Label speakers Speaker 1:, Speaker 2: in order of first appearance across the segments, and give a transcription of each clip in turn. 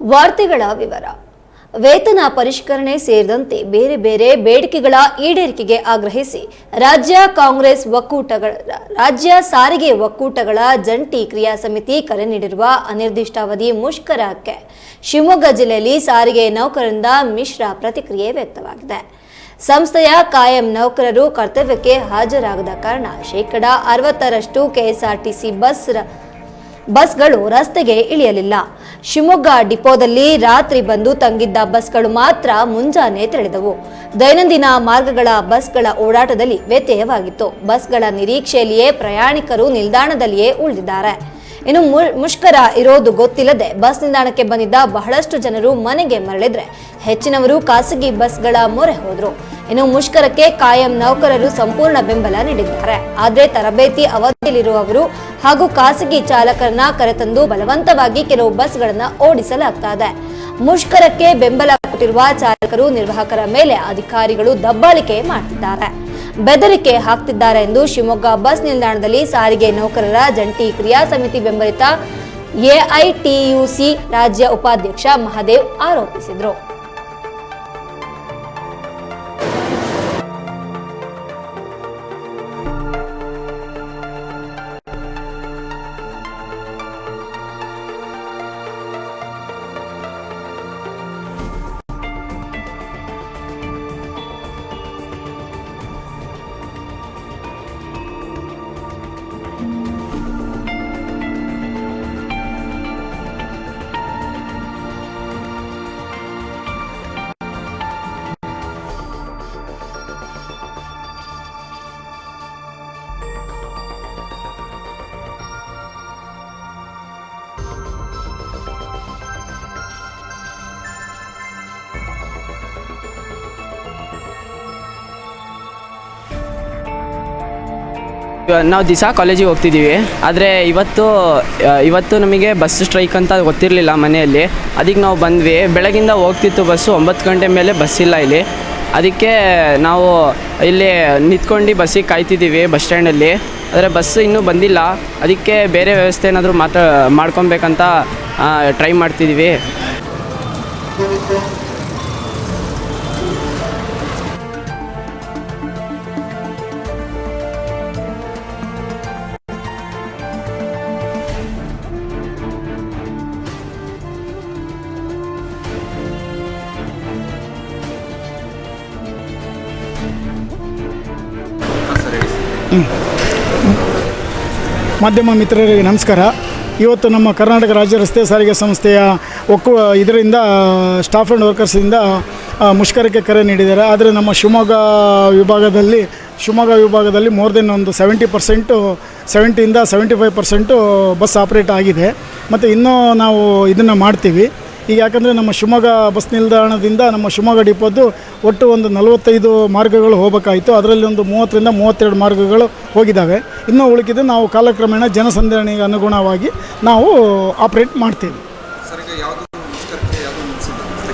Speaker 1: ವಾರ್ತೆಗಳ ವಿವರ. ವೇತನ ಪರಿಷ್ಕರಣೆ ಸೇರಿದಂತೆ ಬೇರೆ ಬೇರೆ ಬೇಡಿಕೆಗಳ ಈಡೇರಿಕೆಗೆ ಆಗ್ರಹಿಸಿ ರಾಜ್ಯ ಕಾಂಗ್ರೆಸ್ ಒಕ್ಕೂಟಗಳ, ರಾಜ್ಯ ಸಾರಿಗೆ ಒಕ್ಕೂಟಗಳ ಜಂಟಿ ಕ್ರಿಯಾ ಸಮಿತಿ ಕರೆ ನೀಡಿರುವ ಅನಿರ್ದಿಷ್ಟಾವಧಿ ಮುಷ್ಕರಕ್ಕೆ ಶಿವಮೊಗ್ಗ ಜಿಲ್ಲೆಯಲ್ಲಿ ಸಾರಿಗೆ ನೌಕರರಿಂದ ಮಿಶ್ರ ಪ್ರತಿಕ್ರಿಯೆ ವ್ಯಕ್ತವಾಗಿದೆ. ಸಂಸ್ಥೆಯ ಕಾಯಂ ನೌಕರರು ಕರ್ತವ್ಯಕ್ಕೆ ಹಾಜರಾಗದ ಕಾರಣ ಶೇಕಡಾ ಅರವತ್ತರಷ್ಟು ಕೆಎಸ್ಆರ್ಟಿಸಿ ಬಸ್ ಬಸ್ಗಳು ರಸ್ತೆಗೆ ಇಳಿಯಲಿಲ್ಲ. ಶಿವಮೊಗ್ಗ ಡಿಪೋದಲ್ಲಿ ರಾತ್ರಿ ಬಂದು ತಂಗಿದ್ದ ಬಸ್ಗಳು ಮಾತ್ರ ಮುಂಜಾನೆ ತೆರಳಿದವು. ದೈನಂದಿನ ಮಾರ್ಗಗಳ ಬಸ್ಗಳ ಓಡಾಟದಲ್ಲಿ ವ್ಯತ್ಯಯವಾಗಿತ್ತು. ಬಸ್ಗಳ ನಿರೀಕ್ಷೆಯಲ್ಲಿಯೇ ಪ್ರಯಾಣಿಕರು ನಿಲ್ದಾಣದಲ್ಲಿಯೇ ಉಳಿದಿದ್ದಾರೆ. ಇನ್ನು ಮುಷ್ಕರ ಇರೋದು ಗೊತ್ತಿಲ್ಲದೆ ಬಸ್ ನಿಲ್ದಾಣಕ್ಕೆ ಬಂದಿದ್ದ ಬಹಳಷ್ಟು ಜನರು ಮನೆಗೆ ಮರಳಿದ್ರೆ ಹೆಚ್ಚಿನವರು ಖಾಸಗಿ ಬಸ್ಗಳ ಮೊರೆ ಹೋದ್ರು. ಇನ್ನು ಮುಷ್ಕರಕ್ಕೆ ಕಾಯಂ ನೌಕರರು ಸಂಪೂರ್ಣ ಬೆಂಬಲ ನೀಡಿದ್ದಾರೆ. ಆದರೆ ತರಬೇತಿ ಅವಧಿಯಲ್ಲಿರುವವರು ಹಾಗೂ ಖಾಸಗಿ ಚಾಲಕರನ್ನ ಕರೆತಂದು ಬಲವಂತವಾಗಿ ಕೆಲವು ಬಸ್ಗಳನ್ನ ಓಡಿಸಲಾಗ್ತಾ ಇದೆ ಮುಷ್ಕರಕ್ಕೆ ಬೆಂಬಲ ಕೊಟ್ಟಿರುವ ಚಾಲಕರು ನಿರ್ವಾಹಕರ ಮೇಲೆ ಅಧಿಕಾರಿಗಳು ದಬ್ಬಾಳಿಕೆ ಮಾಡ್ತಿದ್ದಾರೆ. ಬೆದರಿಕೆ ಹಾಕ್ತಿದ್ದಾರೆ ಎಂದು ಶಿವಮೊಗ್ಗ ಬಸ್ ನಿಲ್ದಾಣದಲ್ಲಿ ಸಾರಿಗೆ ನೌಕರರ ಜಂಟಿ ಕ್ರಿಯಾ ಸಮಿತಿ ಬೆಂಬಲಿತ ಎಐಟಿಯುಸಿ ರಾಜ್ಯ ಉಪಾಧ್ಯಕ್ಷ ಮಹದೇವ್ ಆರೋಪಿಸಿದರು.
Speaker 2: ನಾವು ದಿವಸ ಕಾಲೇಜಿಗೆ ಹೋಗ್ತಿದ್ದೀವಿ ಆದರೆ ಇವತ್ತು ಇವತ್ತು ನಮಗೆ ಬಸ್ ಸ್ಟ್ರೈಕ್ ಅಂತ ಗೊತ್ತಿರಲಿಲ್ಲ ಮನೆಯಲ್ಲಿ. ಅದಕ್ಕೆ ನಾವು ಬಂದ್ವಿ. ಬೆಳಗಿಂದ ಹೋಗ್ತಿತ್ತು ಬಸ್ಸು ಒಂಬತ್ತು ಗಂಟೆ ಮೇಲೆ ಬಸ್ ಇಲ್ಲ ಇಲ್ಲಿ. ಅದಕ್ಕೆ ನಾವು ಇಲ್ಲಿ ನಿಂತ್ಕೊಂಡು ಬಸ್ಸಿಗೆ ಕಾಯ್ತಿದ್ದೀವಿ ಬಸ್ ಸ್ಟ್ಯಾಂಡಲ್ಲಿ ಆದರೆ ಬಸ್ ಇನ್ನೂ ಬಂದಿಲ್ಲ. ಅದಕ್ಕೆ ಬೇರೆ ವ್ಯವಸ್ಥೆ ಏನಾದರೂ ಮಾತಾ ಮಾಡ್ಕೊಬೇಕಂತ ಟ್ರೈ ಮಾಡ್ತಿದ್ದೀವಿ
Speaker 3: ಮಾಧ್ಯಮ ಮಿತ್ರರಿಗೆ ನಮಸ್ಕಾರ. ಇವತ್ತು ನಮ್ಮ ಕರ್ನಾಟಕ ರಾಜ್ಯ ರಸ್ತೆ ಸಾರಿಗೆ ಸಂಸ್ಥೆಯ ಒಕ್ಕು, ಇದರಿಂದ ಸ್ಟಾಫ್ ಆ್ಯಂಡ್ ವರ್ಕರ್ಸಿಂದ ಮುಷ್ಕರಕ್ಕೆ ಕರೆ ನೀಡಿದ್ದಾರೆ. ಆದರೆ ನಮ್ಮ ಶಿವಮೊಗ್ಗ ವಿಭಾಗದಲ್ಲಿ ಶಿವಮೊಗ್ಗ ವಿಭಾಗದಲ್ಲಿ ಮೋರ್ ದೆನ್ ಒಂದು seventy percent ಸೆವೆಂಟಿಯಿಂದ seventy five percent bus operate ಆಗಿದೆ. ಮತ್ತು ಇನ್ನೂ ನಾವು ಇದನ್ನು ಮಾಡ್ತೀವಿ. ಈಗ ಯಾಕಂದರೆ ನಮ್ಮ ಶಿವಮೊಗ್ಗ ಬಸ್ ನಿಲ್ದಾಣದಿಂದ ನಮ್ಮ ಶಿವಮೊಗ್ಗ ಡಿಪೋದು ಒಟ್ಟು ಒಂದು ನಲವತ್ತೈದು ಮಾರ್ಗಗಳು ಹೋಗಬೇಕಾಯಿತು. ಅದರಲ್ಲಿ ಒಂದು ಮೂವತ್ತರಿಂದ ಮೂವತ್ತೆರಡು ಮಾರ್ಗಗಳು ಹೋಗಿದ್ದಾವೆ. ಇನ್ನೂ ಉಳಿಕಿದ್ದು ನಾವು ಕಾಲಕ್ರಮೇಣ ಜನಸಂದಣಿಗೆ ಅನುಗುಣವಾಗಿ ನಾವು ಆಪ್ರೇಟ್ ಮಾಡ್ತೀವಿ.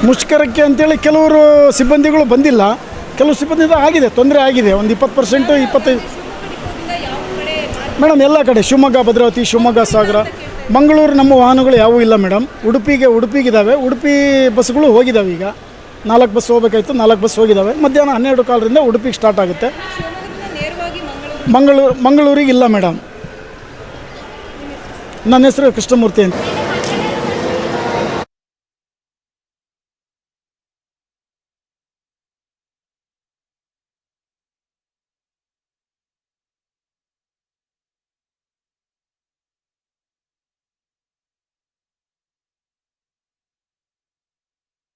Speaker 3: ಮುಷ್ಕರಕ್ಕೆ ಅಂತೇಳಿ ಕೆಲವರು ಸಿಬ್ಬಂದಿಗಳು ಬಂದಿಲ್ಲ. ಕೆಲವು ಸಿಬ್ಬಂದಿ ಆಗಿದೆ, ತೊಂದರೆ ಆಗಿದೆ. ಒಂದು ಇಪ್ಪತ್ತು ಪರ್ಸೆಂಟು ಇಪ್ಪತ್ತೈದು. ಮೇಡಮ್, ಎಲ್ಲ ಕಡೆ, ಶಿವಮೊಗ್ಗ, ಭದ್ರಾವತಿ, ಶಿವಮೊಗ್ಗ ಸಾಗರ. ಮಂಗಳೂರು ನಮ್ಮ ವಾಹನಗಳು ಯಾವೂ ಇಲ್ಲ ಮೇಡಮ್. ಉಡುಪಿಗೆ ಉಡುಪಿಗಿದ್ದಾವೆ ಉಡುಪಿ ಬಸ್ಗಳು ಹೋಗಿದ್ದಾವೆ ಈಗ. ನಾಲ್ಕು ಬಸ್ ಹೋಗ್ಬೇಕಾಯ್ತು, ನಾಲ್ಕು ಬಸ್ ಹೋಗಿದ್ದಾವೆ ಮಧ್ಯಾಹ್ನ ಹನ್ನೆರಡು ಕಾಲರಿಂದ ಉಡುಪಿಗೆ ಸ್ಟಾರ್ಟ್ ಆಗುತ್ತೆ. ಮಂಗಳೂರು, ಮಂಗಳೂರಿಗೆ ಇಲ್ಲ ಮೇಡಮ್. ನನ್ನ ಹೆಸರು ಕೃಷ್ಣಮೂರ್ತಿ ಅಂತ.